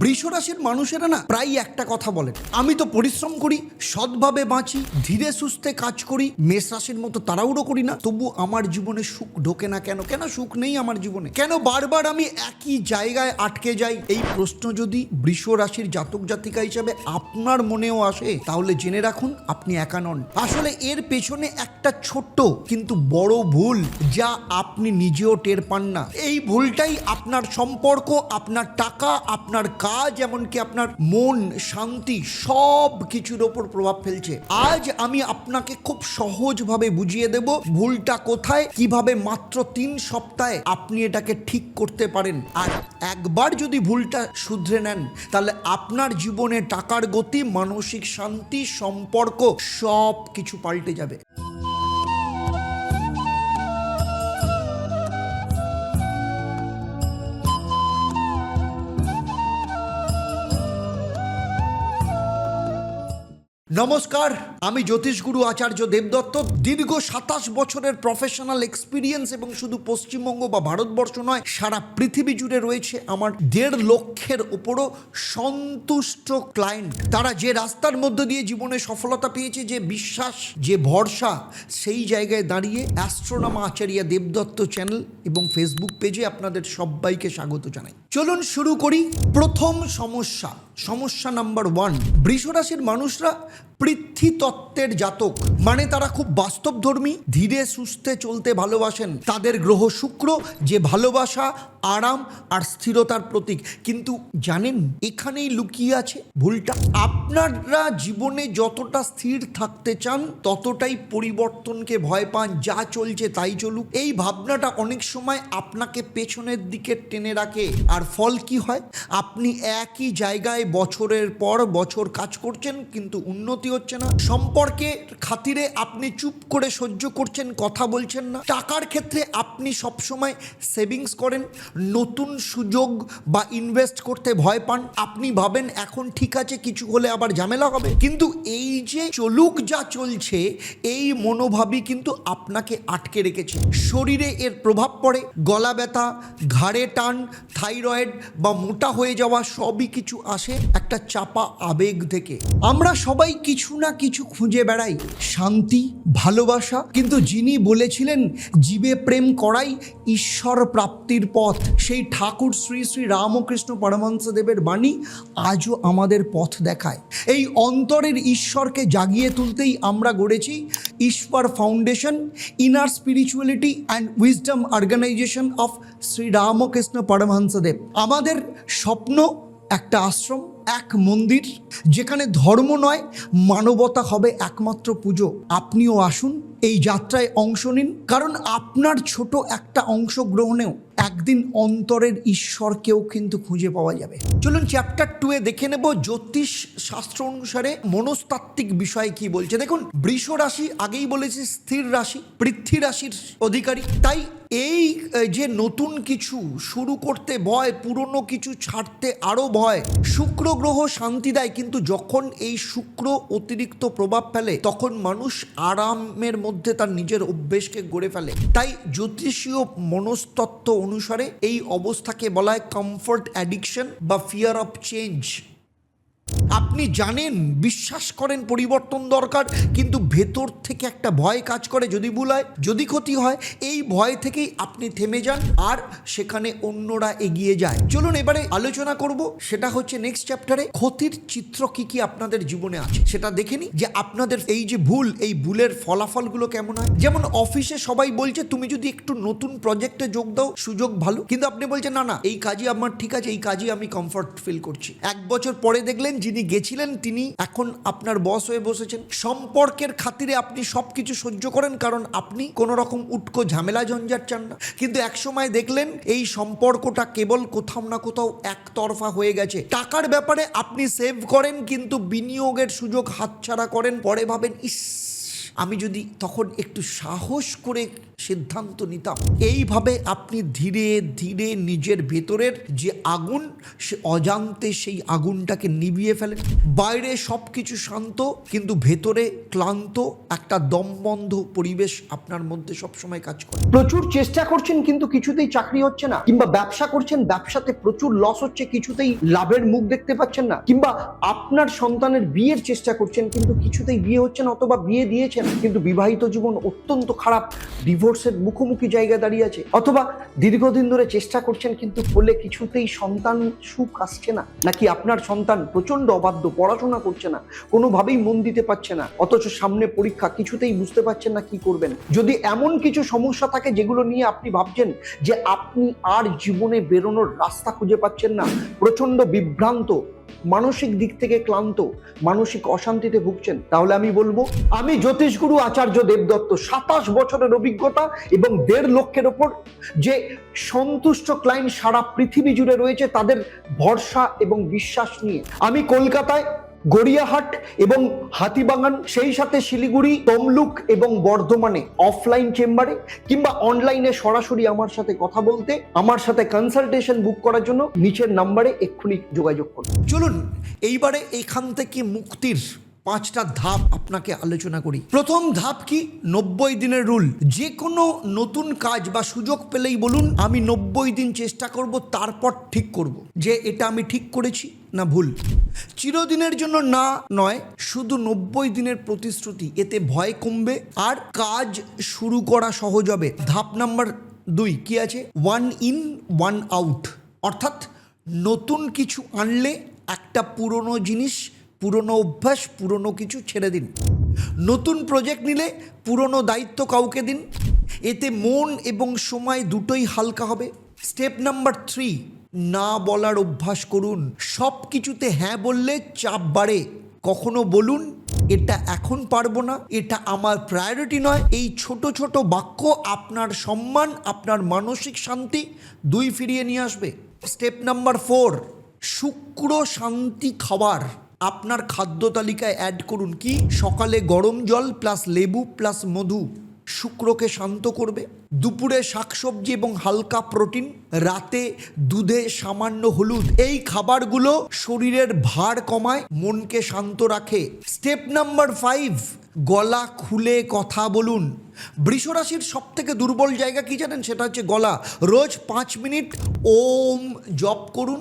বৃষ রাশির মানুষেরা না প্রায় একটা কথা বলেন, আমি তো পরিশ্রম করি, সৎভাবে বাঁচি, ধীরে সুস্থে কাজ করি, মেষ রাশির মতো তাড়াহুড়ো করি না, তবু আমার জীবনে সুখ ঢোকে না কেন? কেন সুখ নেই আমার জীবনে? কেন বারবার আমি একই জায়গায় আটকে যাই? এই প্রশ্ন যদি বৃষ রাশির জাতক জাতিকা হিসাবে আপনার মনেও আসে, তাহলে জেনে রাখুন আপনি একা নন। আসলে এর পেছনে একটা ছোট্ট কিন্তু বড় ভুল যা আপনি নিজেও টের পান না। এই ভুলটাই আপনার সম্পর্ক, আপনার টাকা, আপনার কাজ, এমনকি আপনার মন, শান্তি, সব কিছুর ওপর প্রভাব ফেলছে। আজ আমি আপনাকে খুব সহজভাবে বুঝিয়ে দেব ভুলটা কোথায়, কীভাবে মাত্র তিন সপ্তাহে আপনি এটাকে ঠিক করতে পারেন। আর একবার যদি ভুলটা শুধরে নেন, তাহলে আপনার জীবনে টাকার গতি, মানসিক শান্তি, সম্পর্ক সব কিছু পাল্টে যাবে। নমস্কার, আমি জ্যোতিষগুরু আচার্য দেবদত্ত। দীর্ঘ সাতাশ বছরের প্রফেশনাল এক্সপিরিয়েন্স এবং শুধু পশ্চিমবঙ্গ বা ভারতবর্ষ নয়, সারা পৃথিবী জুড়ে রয়েছে আমার দেড় লক্ষের উপরও সন্তুষ্ট ক্লায়েন্ট তারা যে রাস্তার মধ্য দিয়ে জীবনে সফলতা পেয়েছে, যে বিশ্বাস, যে ভরসা, সেই জায়গায় দাঁড়িয়ে অ্যাস্ট্রোনামা আচার্য দেবদত্ত চ্যানেল এবং ফেসবুক পেজে আপনাদের সবাইকে স্বাগত জানাই। চলুন শুরু করি প্রথম সমস্যা। সমস্যা নাম্বার ওয়ান। বৃষরাশির মানুষরা পৃথ্বী তত্ত্বের জাতক। মানে তারা খুব বাস্তবধর্মী, ধীরে সুস্থে চলতে ভালোবাসেন। তাদের গ্রহ শুক্র যে ভালোবাসা, আরাম আর স্থিরতার প্রতীক। কিন্তু জানেন, এখানেই লুকিয়ে আছে ভুলটা? আপনারা জীবনে যতটা স্থির থাকতে চান, ততটাই পরিবর্তনকে ভয় পান, যা চলছে তাই চলুক। এই ভাবনাটা অনেক সময় আপনাকে পেছনের দিকে টেনে রাখে। আর ফল কি হয়? আপনি একই জায়গায় বছরের পর বছর কাজ করছেন, কিন্তু উন্নতি হচ্ছে না। সম্পর্কের খাতিরে আপনি চুপ করে সহ্য করছেন, কথা বলছেন না। টাকার ক্ষেত্রে আপনি সবসময় সেভিংস করেন, নতুন সুযোগ বা ইনভেস্ট করতে ভয় পান। আপনি ভাবেন, এখন ঠিক আছে, কিছু হলে আবার ঝামেলা হবে। কিন্তু এই যে চলুক যা চলছে, এই মনোভাবই কিন্তু আপনাকে আটকে রেখেছে। শরীরে এর প্রভাব পড়ে, গলা ব্যথা, ঘাড়ে টান, থাইরয়েড বা মোটা হয়ে যাওয়া সবই কিছু আসে একটা চাপা আবেগ থেকে। আমরা সবাই কিছু না কিছু খুঁজে বেড়াই। শান্তি, ভালোবাসা, কিন্তু যিনি বলেছিলেন, জীবে প্রেম করাই ঈশ্বর প্রাপ্তির পথ। সেই ঠাকুর শ্রী শ্রী রামকৃষ্ণ পরমহংসদেবের বাণী আজও আমাদের পথ দেখায়। এই অন্তরের ঈশ্বরকে জাগিয়ে তুলতেই আমরা গড়েছি Ishwar foundation, inner spirituality and wisdom organisation of Shri Ramakrishna Paramahansadev. আমাদের স্বপ্ন একটা আশ্রম, এক মন্দির, যেখানে ধর্ম নয়, মানবতা হবে একমাত্র পুজো। আপনিও আসুন, এই যাত্রায় অংশ নিন। কারণ আপনার ছোট একটা অংশগ্রহণেও একদিন অন্তরের ঈশ্বরকেও কিন্তু খুঁজে পাওয়া যাবে। চলুন চ্যাপ্টার টু এ দেখে নেব জ্যোতিষ শাস্ত্র অনুসারে মনস্তাত্ত্বিক বিষয় কি বলছে। দেখুন বৃষ রাশি আগেই বলেছি স্থির রাশি, পৃথ্বী রাশির অধিকারী। তাই এই যে নতুন কিছু শুরু করতে ভয়, পুরনো কিছু ছাড়তে আরও ভয়, শুক্র গ্রহ শান্তি দেয়, কিন্তু যখন এই শুক্র অতিরিক্ত প্রভাব ফেলে, তখন মানুষ আরামের মধ্যে তার নিজের অভ্যেসকে গড়ে ফেলে। তাই জ্যোতিষীয় মনস্তত্ত্ব অনুসারে এই অবস্থাকে বলা হয় কমফর্ট অ্যাডিকশন বা ফিয়ার অফ চেঞ্জ আপনি জানেন, বিশ্বাস করেন পরিবর্তন দরকার, কিন্তু ভেতর থেকে একটা ভয় কাজ করে যদি ভুল হয়, যদি ক্ষতি হয়, এই ভয় থেকেই আপনি থেমে যান আর সেখানে অন্যরা এগিয়ে যায়। চলুন এবারে আলোচনা করব, সেটা হচ্ছে নেক্সট চ্যাপ্টারে ক্ষতির চিত্র কি কি আপনাদের জীবনে আছে। সেটা দেখে নি যে আপনাদের এই যে ভুল, এই ভুলের ফলাফলগুলো কেমন হয়। যেমন অফিসে সবাই বলছে, তুমি যদি একটু নতুন প্রজেক্টে যোগ দাও, সুযোগ ভালো। কিন্তু আপনি বলছেন, না না, এই কাজই আমার ঠিক আছে, এই কাজই আমি কমফর্ট ফিল করছি। এক বছর পরে দেখলেন যিনি গেছিলেন তিনি, এখন আপনার বস হয়ে বসেছেন। সম্পর্কের খাতিরে আপনি সব কিছু সহ্য করেন, কারণ আপনি কোনো রকম উটকো ঝামেলা ঝঞ্ঝাট চান না। কিন্তু এক সময় দেখলেন, এই সম্পর্কটা কেবল কোথাও না কোথাও একতরফা হয়ে গেছে। টাকার ব্যাপারে আপনি সেভ করেন, কিন্তু বিনিয়োগের সুযোগ হাতছাড়া করেন। পরে ভাবেন, ইস, আমি যদি তখন একটু সাহস করে সিদ্ধান্ত নিতাম। এইভাবে আপনি ধীরে ধীরে নিজের ভেতরের যে আগুন, সে অজান্তে সেই আগুনটাকে নিভিয়ে ফেলেন। বাইরে সব কিছু শান্ত, কিন্তু ভেতরে ক্লান্ত একটা দমবন্ধ পরিবেশ আপনার মধ্যে সবসময় কাজ করে। প্রচুর চেষ্টা করছেন, কিন্তু কিছুতেই চাকরি হচ্ছে না। কিংবা ব্যবসা করছেন, ব্যবসাতে প্রচুর লস হচ্ছে, কিছুতেই লাভের মুখ দেখতে পাচ্ছেন না। কিংবা আপনার সন্তানের বিয়ের চেষ্টা করছেন, কিন্তু কিছুতেই বিয়ে হচ্ছে না, অথবা বিয়ে দিয়েছেন, কিন্তু বিবাহিত জীবন অত্যন্ত খারাপ। ডিভোর্সের মুখোমুখি জায়গায় দাঁড়িয়ে আছে। অথবা দীর্ঘদিন ধরে চেষ্টা করছেন, কিন্তু ফলে কিছুতেই সন্তান সুখ আসছে না। নাকি আপনার সন্তান প্রচণ্ড অবাধ্য, পড়াশোনা করছে না, কোনোভাবেই মন দিতে পারছে না, অথচ সামনে পরীক্ষা, কিছুতেই বুঝতে পারছেন না কি করবেন? যদি এমন কিছু সমস্যা থাকে যেগুলো নিয়ে আপনি ভাবছেন যে আপনি আর জীবনে বেরোনোর রাস্তা খুঁজে পাচ্ছেন না প্রচণ্ড বিভ্রান্ত মানসিক দিক থেকে ক্লান্ত, মানসিক অশান্তিতে ভুগছেন, তাহলে আমি বলব, আমি জ্যোতিষগুরু আচার্য দেবদত্ত, সাতাশ বছরের অভিজ্ঞতা এবং দেড় লক্ষের ওপর যে সন্তুষ্ট ক্লায়েন্ট সারা পৃথিবী জুড়ে রয়েছে, তাদের ভরসা এবং বিশ্বাস নিয়ে। আমি কলকাতায় গড়িয়াহাট এবং হাতিবাগান, সেই সাথে শিলিগুড়ি, তমলুক এবং বর্ধমানে অফলাইন চেম্বারে কিংবা অনলাইনে সরাসরি আমার সাথে কথা বলতে, আমার সাথে কনসালটেশন বুক করার জন্য নিচের নাম্বারে এক্ষুনি যোগাযোগ করুন। চলুন, এইবারে এখান থেকে মুক্তির পাঁচটা ধাপ আপনাকে আলোচনা করি। প্রথম ধাপ কি? নব্বই দিনের রুল। যে কোনো নতুন কাজ বা সুযোগ পেলেই বলুন, আমি নব্বই দিন চেষ্টা করব, তারপর ঠিক করব। যে এটা আমি ঠিক করেছি না ভুল। চিরদিনের জন্য না নয়, শুধু নব্বই দিনের প্রতিশ্রুতি। এতে ভয় কমবে আর কাজ শুরু করা সহজ হবে। ধাপ নাম্বার দুই কি আছে? One in, one out. অর্থাৎ নতুন কিছু আনলে একটা পুরনো জিনিস পুরনো অভ্যাস, পুরনো কিছু ছেড়ে দিন। নতুন প্রজেক্ট নিলে পুরনো দায়িত্ব কাউকে দিন। এতে মন এবং সময় দুটোই হালকা হবে। স্টেপ নাম্বার থ্রি না বলার অভ্যাস করুন। সব কিছুতে হ্যাঁ বললে চাপ বাড়ে। কখনো বলুন, এটা এখন পারব না, এটা আমার প্রায়োরিটি নয়। এই ছোট ছোট বাক্য আপনার সম্মান, আপনার মানসিক শান্তি দুই ফিরিয়ে নিয়ে আসবে। স্টেপ নাম্বার ফোর শুক্র শান্তি খাবার। আপনার খাদ্য তালিকায় অ্যাড করুন কি? সকালে গরম জল প্লাস লেবু প্লাস মধু। শুক্রকে শান্ত করবে। দুপুরে শাকসবজি এবং হালকা প্রোটিন রাতে দুধে সামান্য হলুদ। এই খাবারগুলো শরীরের ভার কমায়, মনকে শান্ত রাখে। স্টেপ নাম্বার ফাইভ গলা খুলে কথা বলুন। বৃষরাশির সব থেকে দুর্বল জায়গা কি জানেন? সেটা হচ্ছে গলা। রোজ পাঁচ মিনিট ওম জপ করুন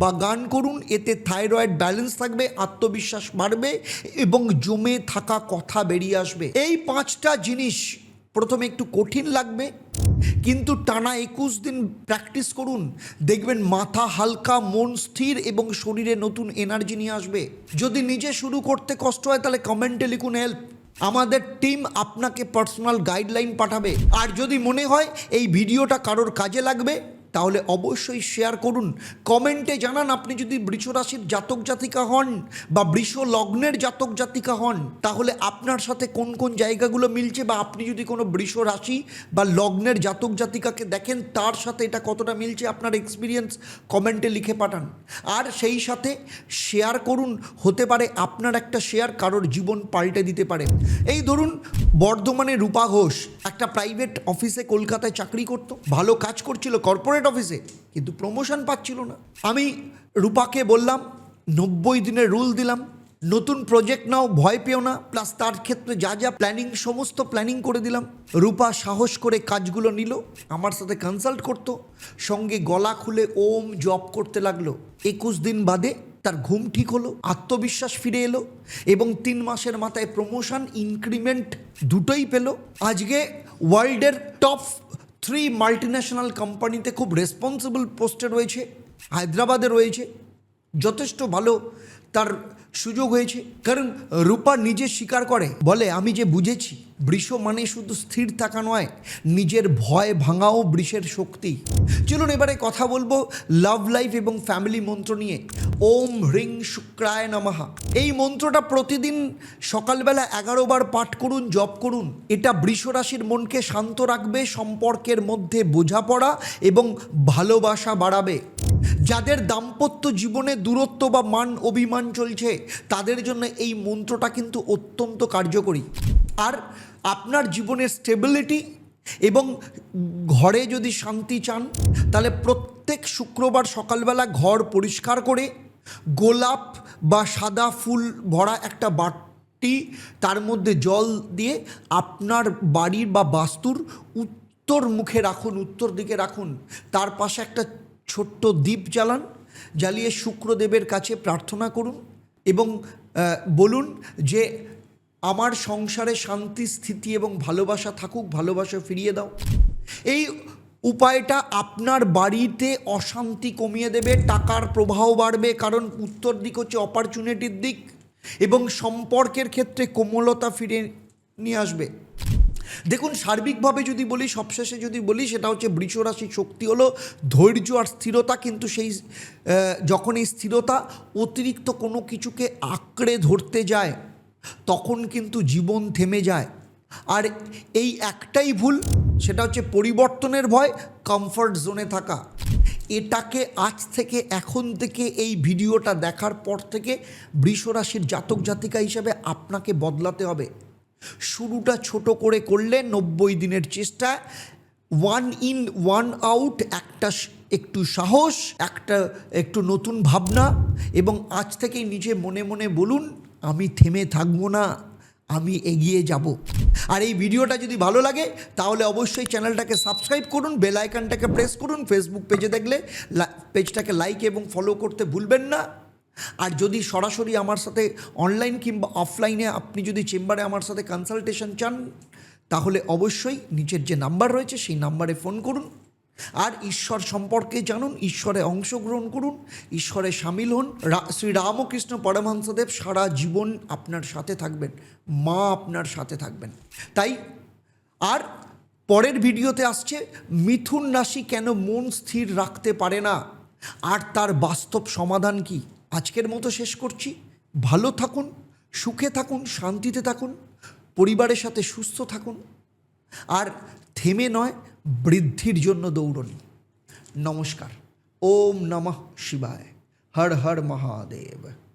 বা গান করুন, এতে থাইরয়েড ব্যালেন্স থাকবে, আত্মবিশ্বাস বাড়বে এবং জমে থাকা কথা বেরিয়ে আসবে। এই পাঁচটা জিনিস প্রথমে একটু কঠিন লাগবে, কিন্তু টানা একুশ দিন প্র্যাকটিস করুন। দেখবেন মাথা হালকা, মন স্থির এবং শরীরে নতুন এনার্জি নিয়ে আসবে। যদি নিজে শুরু করতে কষ্ট হয়, তাহলে কমেন্টে লিখুন হেল্প। আমাদের টিম আপনাকে পার্সোনাল গাইডলাইন পাঠাবে। আর যদি মনে হয় এই ভিডিওটা কারোর কাজে লাগবে তাহলে অবশ্যই শেয়ার করুন। কমেন্টে জানান আপনি যদি বৃষ রাশির জাতক জাতিকা হন বা বৃষ লগ্নের জাতক জাতিকা হন, তাহলে আপনার সাথে কোন কোন জায়গাগুলো মিলছে বা আপনি যদি কোনো বৃষ রাশি বা লগ্নের জাতক জাতিকাকে দেখেন, তার সাথে এটা কতটা মিলছে আপনার এক্সপিরিয়েন্স কমেন্টে লিখে পাঠান। আর সেই সাথে শেয়ার করুন, হতে পারে আপনার একটা শেয়ার কারোর জীবন পাল্টে দিতে পারে। এই ধরুন বর্ধমানে রূপা ঘোষ একটা প্রাইভেট অফিসে কলকাতায় চাকরি করতো। ভালো কাজ করছিল কর্পোরেট অফিসে কিন্তু প্রমোশন পাচ্ছিল না। আমি রূপাকে বললাম, নব্বই দিনের রুল দিলাম, নতুন প্রজেক্ট নাও, ভয় পেও না প্লাস তার ক্ষেত্রে যা যা প্ল্যানিং সমস্ত প্ল্যানিং করে দিলাম। রূপা সাহস করে কাজগুলো নিল, আমার সাথে কনসাল্ট করতো, সঙ্গে গলা খুলে ওম জব করতে লাগল। একুশ দিন বাদে তার ঘুম ঠিক হলো, আত্মবিশ্বাস ফিরে এলো এবং তিন মাসের মাথায় প্রমোশন ইনক্রিমেন্ট দুটোই পেল। আজকে ওয়ার্ল্ডের টপ থ্রি মাল্টিন্যাশনাল কোম্পানিতে খুব রেসপন্সিবল পোস্টে রয়েছে, হায়দ্রাবাদে রয়েছে। যথেষ্ট ভালো তার সুযোগ হয়েছে। কারণ রূপা নিজে স্বীকার করে, বলে, আমি যে বুঝেছি, বৃষ মানে শুধু স্থির থাকা নয়, নিজের ভয় ভাঙাও বৃষের শক্তি। চলুন এবারে কথা বলব লাভ লাইফ এবং ফ্যামিলি মন্ত্র নিয়ে। ওম হ্রিং শুক্রায় নমঃ। এই মন্ত্রটা প্রতিদিন সকালবেলা এগারো বার পাঠ করুন, জপ করুন। এটা বৃষ রাশির মনকে শান্ত রাখবে, সম্পর্কের মধ্যে বোঝাপড়া এবং ভালোবাসা বাড়াবে। যাদের দাম্পত্য জীবনে দূরত্ব বা মান অভিমান চলছে, তাদের জন্য এই মন্ত্রটা কিন্তু অত্যন্ত কার্যকরী। আর আপনার জীবনের স্টেবিলিটি এবং ঘরে যদি শান্তি চান, তাহলে প্রত্যেক শুক্রবার সকালবেলা ঘর পরিষ্কার করে গোলাপ বা সাদা ফুল ভরা একটা বাটি, তার মধ্যে জল দিয়ে আপনার বাড়ির বা বাস্তুর উত্তর মুখে রাখুন, উত্তর দিকে রাখুন। তার পাশে একটা ছোট্ট দ্বীপ জ্বালান, জ্বালিয়ে শুক্রদেবের কাছে প্রার্থনা করুন এবং বলুন যে আমার সংসারে শান্তি, স্থিতি এবং ভালোবাসা থাকুক, ভালোবাসা ফিরিয়ে দাও। এই উপায়টা আপনার বাড়িতে অশান্তি কমিয়ে দেবে, টাকার প্রবাহ বাড়বে, কারণ উত্তর দিক হচ্ছে অপরচুনিটির দিক এবং সম্পর্কের ক্ষেত্রে কোমলতা ফিরে নিয়ে আসবে। দেখুন, সার্বিকভাবে যদি বলি, সবশেষে যদি বলি, সেটা হচ্ছে বৃষরাশির শক্তি হলো ধৈর্য আর স্থিরতা, কিন্তু সেই যখন এই স্থিরতা অতিরিক্ত কোনো কিছুকে আঁকড়ে ধরতে যায়, তখন কিন্তু জীবন থেমে যায়। আর এই একটাই ভুল, সেটা হচ্ছে পরিবর্তনের ভয় কমফর্ট জোনে থাকা। এটাকে আজ থেকে এখন থেকে এই ভিডিওটা দেখার পর থেকে বৃষরাশির জাতক জাতিকা হিসাবে আপনাকে বদলাতে হবে। শুরুটা ছোট করে করলে নব্বই দিনের চেষ্টা। ওয়ান ইন ওয়ান আউট একটা একটু সাহস, একটা একটু নতুন ভাবনা এবং আজ থেকেই নিজে মনে মনে বলুন, আমি থেমে থাকব না, আমি এগিয়ে যাব। আর এই ভিডিওটা যদি ভালো লাগে, তাহলে অবশ্যই চ্যানেলটাকে সাবস্ক্রাইব করুন, বেল আইকনটাকে প্রেস করুন ফেসবুক পেজে দেখলে পেজটাকে লাইক এবং ফলো করতে ভুলবেন না। আর যদি সরাসরি আমার সাথে অনলাইন কিংবা অফলাইনে আপনি যদি চেম্বারে আমার সাথে কনসালটেশন চান, তাহলে অবশ্যই নিচের যে নাম্বার রয়েছে, সেই নাম্বারে ফোন করুন। আর ঈশ্বর সম্পর্কে জানুন, ঈশ্বরে অংশগ্রহণ করুন, ঈশ্বরে সামিল হন। শ্রী রামকৃষ্ণ পরমহংসদেব সারা জীবন আপনার সাথে থাকবেন, মা আপনার সাথে থাকবেন। তাই, আর পরের ভিডিওতে আসছে, মিথুন রাশি কেন মন স্থির রাখতে পারে না? আর তার বাস্তব সমাধান কি? আজকের মতো শেষ করছি। ভালো থাকুন, সুখে থাকুন, শান্তিতে থাকুন, পরিবারের সাথে সুস্থ থাকুন। আর থেমে নয়, বৃদ্ধির জন্য দৌড়ন। নমস্কার। ওম নমঃ শিবায়। হর হর মহাদেব।